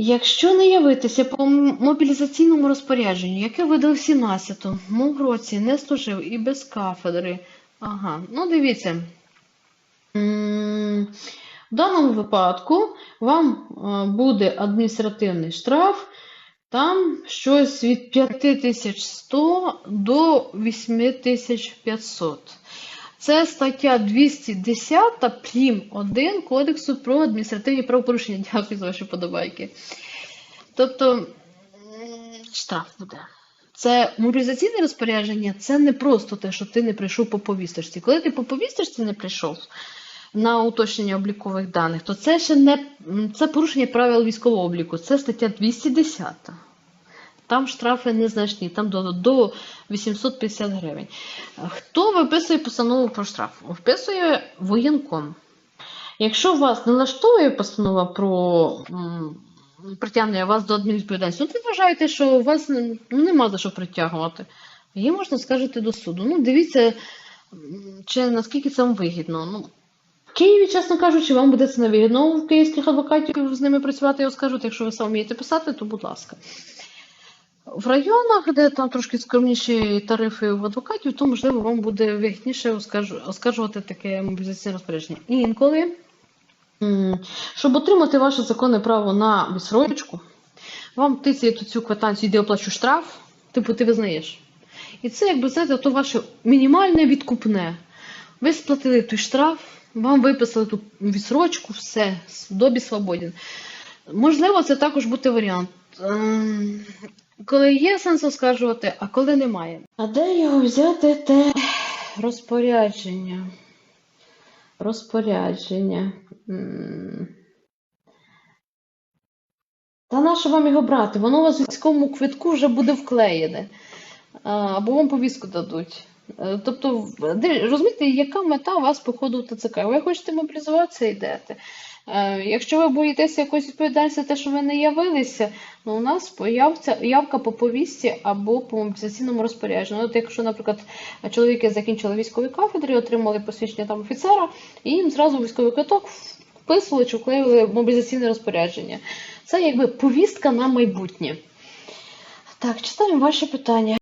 Якщо не явитися по мобілізаційному розпорядженню, яке видав 17-му році, не служив і без кафедри. Ага, ну дивіться. В даному випадку вам е, буде адміністративний штраф, там щось від 5100 до 8500. Це стаття 210 прим. 1 Кодексу про адміністративні правопорушення. Дякую за ваші подобайки. Тобто штраф буде. Це мобілізаційне розпорядження, це не просто те, що ти не прийшов по повісточці. Коли ти по повісточці не прийшов на уточнення облікових даних, то це ще не це порушення правил військового обліку. Це стаття 210. Там штрафи незначні, там до, до 850 гривень. Хто виписує постанову про штраф? Вписує воєнком. Якщо вас не влаштовує постанова про притягнення вас до адмінвідповідальності, ну ви вважаєте, що вас ну, нема за що притягувати. Її можна скажете до суду. Ну, дивіться, чи наскільки це вам вигідно. Ну, в Києві, чесно кажучи, вам буде це невигідно. У київських адвокатів з ними працювати, я скажуть, якщо ви сам вмієте писати, то будь ласка. В районах, де там трошки скромніші тарифи в адвокатів, то можливо вам буде вигідніше оскаржувати таке мобілізаційне розпорядження. Інколи, щоб отримати ваше законне право на відсрочку, вам тицяють цю квитанцію, де оплачу штраф, типу ти визнаєш. І це, якби знаєте, то ваше мінімальне відкупне. Ви сплатили той штраф, вам виписали ту відсрочку, все, добі свободен. Можливо, це також буде варіант. Коли є сенс оскаржувати, а коли немає. А де його взяти те розпорядження? Розпорядження. Та на що вам його брати? Воно у вас в військовому квитку вже буде вклеєне. Або вам повістку дадуть. Е, Тобто, розумієте, яка мета у вас походу в ТЦК? Ви хочете мобілізуватися, йдете. Е, Якщо ви боїтеся якоїсь відповідальності, те, що ви не явилися, ну у нас появця, явка по повісті або по мобілізаційному розпорядженню. От якщо, наприклад, чоловіки закінчили військові кафедри, отримали посвідчення там офіцера, і їм зразу військовий квиток вписували чи вклеїли мобілізаційне розпорядження. Це якби повістка на майбутнє. Так, читаємо ваші питання.